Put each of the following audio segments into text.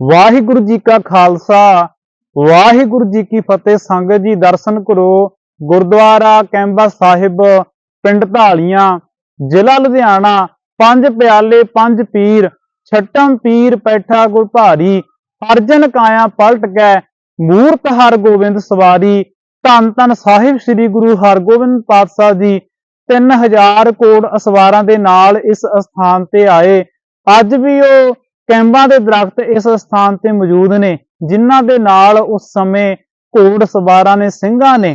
ਵਾਹਿਗੁਰੂ ਜੀ ਕਾ ਖਾਲਸਾ, ਵਾਹਿਗੁਰੂ ਜੀ ਕੀ ਫਤਿਹ। ਸੰਗਤ ਜੀ, ਦਰਸ਼ਨ ਕਰੋ। ਗੁਰਦੁਆਰਾ ਕੈਂਬਾ ਸਾਹਿਬ, ਪਿੰਡ ਢਾਲੀਆਂ ਜ਼ਿਲ੍ਹਾ ਲੁਧਿਆਣਾ, ਪੰਜ ਪਿਆਲੇ, ਪੰਜ ਪੀਰ ਛਟਮ ਪੀਰ ਪੈਠਾ ਕੋਈ ਭਾਰੀ ਅਰਜਨ ਕਾਇਆ ਪਲਟ ਗਏ, ਮੂਰਤ ਹਰਗੋਬਿੰਦ ਸਵਾਰੀ, ਧੰਨ ਧੰਨ ਸਾਹਿਬ ਸ੍ਰੀ ਗੁਰੂ ਹਰਗੋਬਿੰਦ ਪਾਤਸ਼ਾਹ ਜੀ 3000 ਕੋੜ ਅਸਵਾਰਾਂ ਦੇ ਨਾਲ ਇਸ ਸਥਾਨ ਤੇ ਆਏ। ਅੱਜ ਵੀ ਉਹ ਕੈਂਬਾਂ ਦੇ ਦਰਖਤ ਇਸ ਸਥਾਨ ਤੇ ਮੌਜੂਦ ਨੇ, ਜਿਨ੍ਹਾਂ ਦੇ ਨਾਲ ਉਸ ਸਮੇਂ ਘੋੜ ਸਵਾਰਾਂ ਨੇ, ਸਿੰਘਾਂ ਨੇ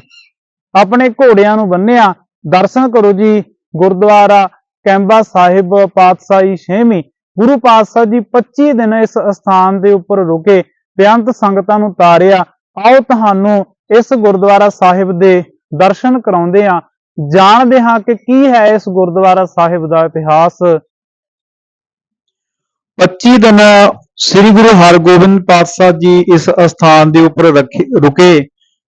ਆਪਣੇ ਘੋੜਿਆਂ ਨੂੰ ਬੰਨਿਆ। ਦਰਸ਼ਨ ਕਰੋ ਜੀ, ਗੁਰਦੁਆਰਾ ਕੈਂਬਾ ਸਾਹਿਬ ਪਾਤਸ਼ਾਹੀ ਛੇਵੀਂ, ਗੁਰੂ ਪਾਤਸ਼ਾਹ ਜੀ 25 ਦਿਨ ਇਸ ਸਥਾਨ ਦੇ ਉੱਪਰ ਰੁਕੇ ਬੇਅੰਤ ਸੰਗਤਾਂ ਨੂੰ ਤਾਰਿਆ, ਆਓ ਤੁਹਾਨੂੰ ਇਸ ਗੁਰਦੁਆਰਾ ਸਾਹਿਬ ਦੇ ਦਰਸ਼ਨ ਕਰਾਉਂਦੇ ਹਾਂ। ਜਾਣਦੇ ਹਾਂ ਕਿ ਕੀ ਹੈ ਇਸ ਗੁਰਦੁਆਰਾ ਸਾਹਿਬ ਦਾ ਇਤਿਹਾਸ। 25 ਦਿਨ ਸ੍ਰੀ ਗੁਰੂ ਹਰਗੋਬਿੰਦ ਪਾਤਸ਼ਾਹ ਜੀ ਇਸ ਅਸਥਾਨ ਦੇ ਉੱਪਰ ਰੱਖੇ ਰੁਕੇ।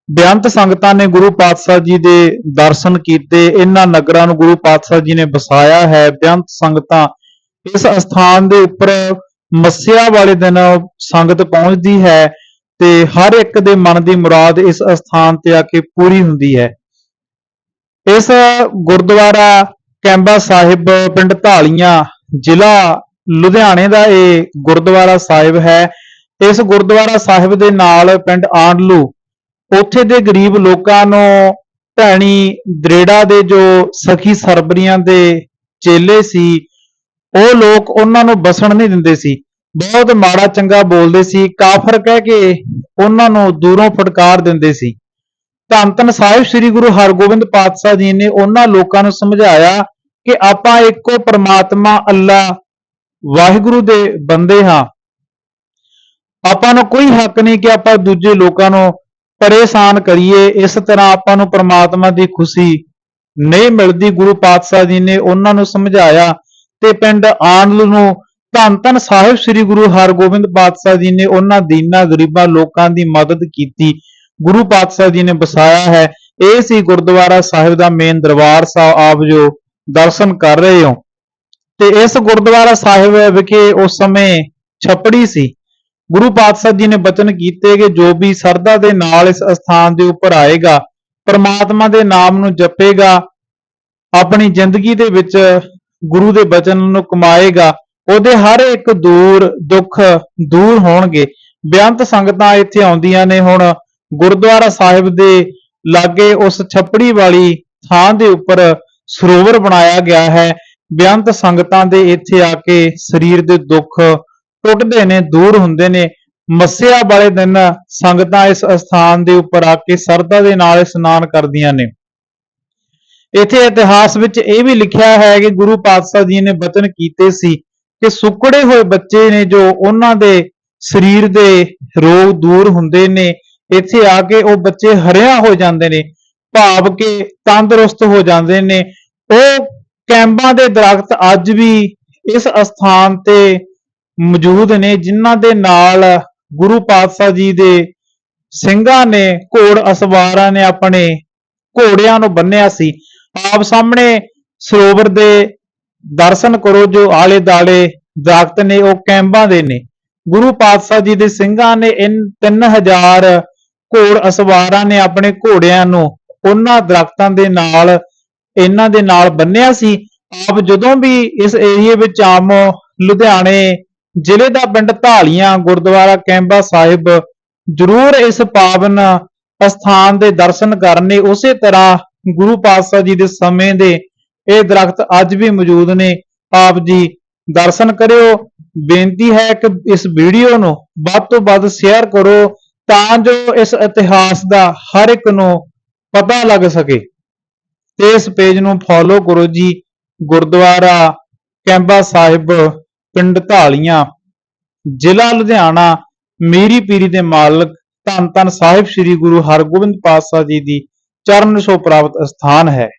ਬੇਅੰਤ ਸੰਗਤਾਂ ਨੇ ਗੁਰੂ ਪਾਤਸ਼ਾਹ ਜੀ ਦੇ ਦਰਸ਼ਨ ਕੀਤੇ। ਇਹਨਾਂ ਨਗਰਾਂ ਨੂੰ ਗੁਰੂ ਪਾਤਸ਼ਾਹ ਜੀ ਨੇ ਵਸਾਇਆ ਹੈ। ਬੇਅੰਤ ਸੰਗਤਾਂ ਇਸ ਅਸਥਾਨ ਦੇ ਉੱਪਰ ਮੱਸਿਆ ਵਾਲੇ ਦਿਨ ਸੰਗਤ ਪਹੁੰਚਦੀ ਹੈ ਤੇ ਹਰ ਇੱਕ ਦੇ ਮਨ ਦੀ ਮੁਰਾਦ ਇਸ ਅਸਥਾਨ ਤੇ ਆ ਕੇ ਪੂਰੀ ਹੁੰਦੀ ਹੈ। ਇਸ ਗੁਰਦੁਆਰਾ ਕੈਂਬਾ ਸਾਹਿਬ, ਪਿੰਡ ਢਾਲੀਆਂ ਜ਼ਿਲ੍ਹਾ ਲੁਧਿਆਣੇ ਦਾ ਇਹ ਗੁਰਦੁਆਰਾ ਸਾਹਿਬ ਹੈ। ਇਸ ਗੁਰਦੁਆਰਾ ਸਾਹਿਬ ਦੇ ਨਾਲ ਪਿੰਡ ਆਂਡਲੂ, ਉੱਥੇ ਦੇ ਗਰੀਬ ਲੋਕਾਂ ਨੂੰ ਭੈਣੀ ਦਰੇੜਾ ਦੇ ਜੋ ਸਖੀ ਸਰਬਰੀਆਂ ਦੇ ਚੇਲੇ ਸੀ, ਉਹ ਲੋਕ ਉਹਨਾਂ ਨੂੰ ਬਸਣ ਨਹੀਂ ਦਿੰਦੇ ਸੀ। ਬਹੁਤ ਮਾੜਾ ਚੰਗਾ ਬੋਲਦੇ ਸੀ, ਕਾਫਰ ਕਹਿ ਕੇ ਉਹਨਾਂ ਨੂੰ ਦੂਰੋਂ ਫਟਕਾਰ ਦਿੰਦੇ ਸੀ। ਧੰਨ ਧੰਨ ਸਾਹਿਬ ਸ੍ਰੀ ਗੁਰੂ ਹਰਗੋਬਿੰਦ ਪਾਤਸ਼ਾਹ ਜੀ ਨੇ ਉਹਨਾਂ ਲੋਕਾਂ ਨੂੰ ਸਮਝਾਇਆ ਕਿ ਆਪਾਂ ਇੱਕੋ ਪ੍ਰਮਾਤਮਾ ਅੱਲਾ ਵਾਹਿਗੁਰੂ ਦੇ ਬੰਦੇ ਹਾਂ। ਆਪਾਂ ਨੂੰ ਕੋਈ ਹੱਕ ਨਹੀਂ ਕਿ ਆਪਾਂ ਦੂਜੇ ਲੋਕਾਂ ਨੂੰ ਪਰੇਸ਼ਾਨ ਕਰੀਏ। ਇਸ ਤਰ੍ਹਾਂ ਆਪਾਂ ਨੂੰ ਪ੍ਰਮਾਤਮਾ ਦੀ ਖੁਸ਼ੀ ਨਹੀਂ ਮਿਲਦੀ। ਗੁਰੂ ਪਾਤਸ਼ਾਹ ਜੀ ਨੇ ਉਹਨਾਂ ਨੂੰ ਸਮਝਾਇਆ ਤੇ ਪਿੰਡ ਆਨਲ ਨੂੰ ਧੰਨ ਧੰਨ ਸਾਹਿਬ ਸ੍ਰੀ ਗੁਰੂ ਹਰਗੋਬਿੰਦ ਪਾਤਸ਼ਾਹ ਜੀ ਨੇ ਉਹਨਾਂ ਦੀਨਾ ਗਰੀਬਾਂ ਲੋਕਾਂ ਦੀ ਮਦਦ ਕੀਤੀ। ਗੁਰੂ ਪਾਤਸ਼ਾਹ ਜੀ ਨੇ ਵਸਾਇਆ ਹੈ। ਇਹ ਸੀ ਗੁਰਦੁਆਰਾ ਸਾਹਿਬ ਦਾ ਮੇਨ ਦਰਬਾਰ ਸਾਹਿਬ। ਆਪ ਜੋ ਦਰਸ਼ਨ ਕਰ ਰਹੇ ਹੋ। ਤੇ ਇਸ ਗੁਰਦੁਆਰਾ ਸਾਹਿਬ ਵਿਖੇ ਉਸ ਸਮੇਂ ਛਪੜੀ ਸੀ। ਗੁਰੂ ਪਾਤਸ਼ਾਹ ਜੀ ਨੇ ਬਚਨ ਕੀਤੇ ਕਿ ਜੋ ਵੀ ਸਰਦਾ ਦੇ ਨਾਲ ਇਸ ਅਸਥਾਨ ਦੇ ਉੱਪਰ ਆਏਗਾ, ਪਰਮਾਤਮਾ ਦੇ ਨਾਮ ਨੂੰ ਜਪੇਗਾ, ਆਪਣੀ ਜ਼ਿੰਦਗੀ ਦੇ ਵਿੱਚ ਗੁਰੂ ਦੇ ਬਚਨ ਨੂੰ ਕਮਾਏਗਾ, ਉਹਦੇ ਹਰ ਇੱਕ ਦੂਰ ਦੁੱਖ ਦੂਰ ਹੋਣਗੇ। ਬੇਅੰਤ ਸੰਗਤਾਂ ਇੱਥੇ ਆਉਂਦੀਆਂ ਨੇ ਹੁਣ। ਗੁਰਦੁਆਰਾ ਸਾਹਿਬ ਦੇ ਲਾਗੇ ਉਸ ਛੱਪੜੀ ਵਾਲੀ ਥਾਂ ਦੇ ਉੱਪਰ ਸਰੋਵਰ ਬਣਾਇਆ ਗਿਆ ਹੈ। ਬੇਅੰਤ ਸੰਗਤਾਂ ਦੇ ਇੱਥੇ ਆ ਕੇ ਸਰੀਰ ਦੇ ਦੁੱਖ ਟੁੱਟਦੇ ਨੇ, ਦੂਰ ਹੁੰਦੇ ਨੇ। ਮੱਸਿਆ ਵਾਲੇ ਦਿਨ ਸੰਗਤਾਂ ਇਸ ਅਸਥਾਨ ਦੇ ਉੱਪਰ ਆ ਕੇ ਸਰਦਾ ਦੇ ਨਾਲ ਇਸ਼ਨਾਨ ਕਰਦੀਆਂ ਨੇ। ਇੱਥੇ ਇਤਿਹਾਸ ਵਿੱਚ ਇਹ ਵੀ ਲਿਖਿਆ ਹੈ ਕਿ ਗੁਰੂ ਪਾਤਸ਼ਾਹ ਜੀ ਨੇ ਬਚਨ ਕੀਤੇ ਸੀ ਕਿ ਸੁੱਕੜੇ ਹੋਏ ਬੱਚੇ ਨੇ ਜੋ ਉਹਨਾਂ ਦੇ ਸਰੀਰ ਦੇ ਰੋਗ ਦੂਰ ਹੁੰਦੇ ਨੇ, ਇੱਥੇ ਆ ਕੇ ਉਹ ਬੱਚੇ ਹਰਿਆ ਹੋ ਜਾਂਦੇ ਨੇ, ਭਾਵ ਕਿ ਤੰਦਰੁਸਤ ਹੋ ਜਾਂਦੇ ਨੇ। ਉਹ ਕੈਂਬਾਂ ਦੇ ਦਰਖਤ ਅੱਜ ਵੀ ਇਸ ਅਸਥਾਨ ਤੇ ਮੌਜੂਦ ਨੇ, ਜਿਨ੍ਹਾਂ ਦੇ ਨਾਲ ਗੁਰੂ ਪਾਤਸ਼ਾਹ ਜੀ ਦੇ ਸਿੰਘਾਂ ਨੇ, ਘੋੜ ਅਸਵਾਰਾਂ ਨੇ ਆਪਣੇ ਘੋੜਿਆਂ ਨੂੰ ਬੰਨਿਆ ਸੀ। ਆਪ ਸਾਹਮਣੇ ਸਰੋਵਰ ਦੇ ਦਰਸ਼ਨ ਕਰੋ, ਜੋ ਆਲੇ ਦਾਲੇ ਦਰਖਤ ਨੇ, ਉਹ ਕੈਂਬਾਂ ਦੇ ਨੇ। ਗੁਰੂ ਪਾਤਸ਼ਾਹ ਜੀ ਦੇ ਸਿੰਘਾਂ ਨੇ ਇਨ 3000 ਘੋੜ ਅਸਵਾਰਾਂ ਨੇ ਆਪਣੇ ਘੋੜਿਆਂ ਨੂੰ, ਉਹਨਾਂ ਦਰਖਤਾਂ ਦੇ ਨਾਲ ਇਹਨਾਂ ਦੇ ਨਾਲ ਬੰਨਿਆ ਸੀ। ਆਪ ਜਦੋਂ ਵੀ ਇਸ ਏਰੀਏ ਵਿੱਚ ਆਮ ਲੁਧਿਆਣੇ ਜ਼ਿਲ੍ਹੇ ਦਾ ਪਿੰਡ ਢਾਲੀਆਂ ਗੁਰਦੁਆਰਾ ਕੈਂਬਾ ਸਾਹਿਬ ਜ਼ਰੂਰ ਇਸ ਪਾਵਨ ਅਸਥਾਨ ਦੇ ਦਰਸ਼ਨ ਕਰਨੇ ਉਸੇ ਤਰ੍ਹਾਂ ਗੁਰੂ ਪਾਤਸ਼ਾਹ ਜੀ ਦੇ ਸਮੇਂ ਦੇ ਇਹ ਦਰਖਤ ਅੱਜ ਵੀ ਮੌਜੂਦ ਨੇ। ਆਪ ਜੀ ਦਰਸ਼ਨ ਕਰਿਓ। ਬੇਨਤੀ ਹੈ ਕਿ ਇਸ ਵੀਡੀਓ ਨੂੰ ਵੱਧ ਤੋਂ ਵੱਧ ਸ਼ੇਅਰ ਕਰੋ ਤਾਂ ਜੋ ਇਸ ਇਤਿਹਾਸ ਦਾ ਹਰ ਇੱਕ ਨੂੰ ਪਤਾ ਲੱਗ ਸਕੇ। ਤੇ ਇਸ ਪੇਜ ਨੂੰ ਫੋਲੋ ਕਰੋ ਜੀ, ਗੁਰਦੁਆਰਾ ਕੈਂਬਾ ਸਾਹਿਬ, ਪਿੰਡ ਢਾਲੀਆਂ ਜ਼ਿਲ੍ਹਾ ਲੁਧਿਆਣਾ, ਮੀਰੀ ਪੀਰੀ ਦੇ ਮਾਲਕ, ਧੰਨ ਧੰਨ ਸਾਹਿਬ ਸ੍ਰੀ ਗੁਰੂ ਹਰਗੋਬਿੰਦ ਪਾਤਸ਼ਾਹ ਜੀ ਦੀ ਚਰਨ ਛੋਹ ਪ੍ਰਾਪਤ ਅਸਥਾਨ ਹੈ।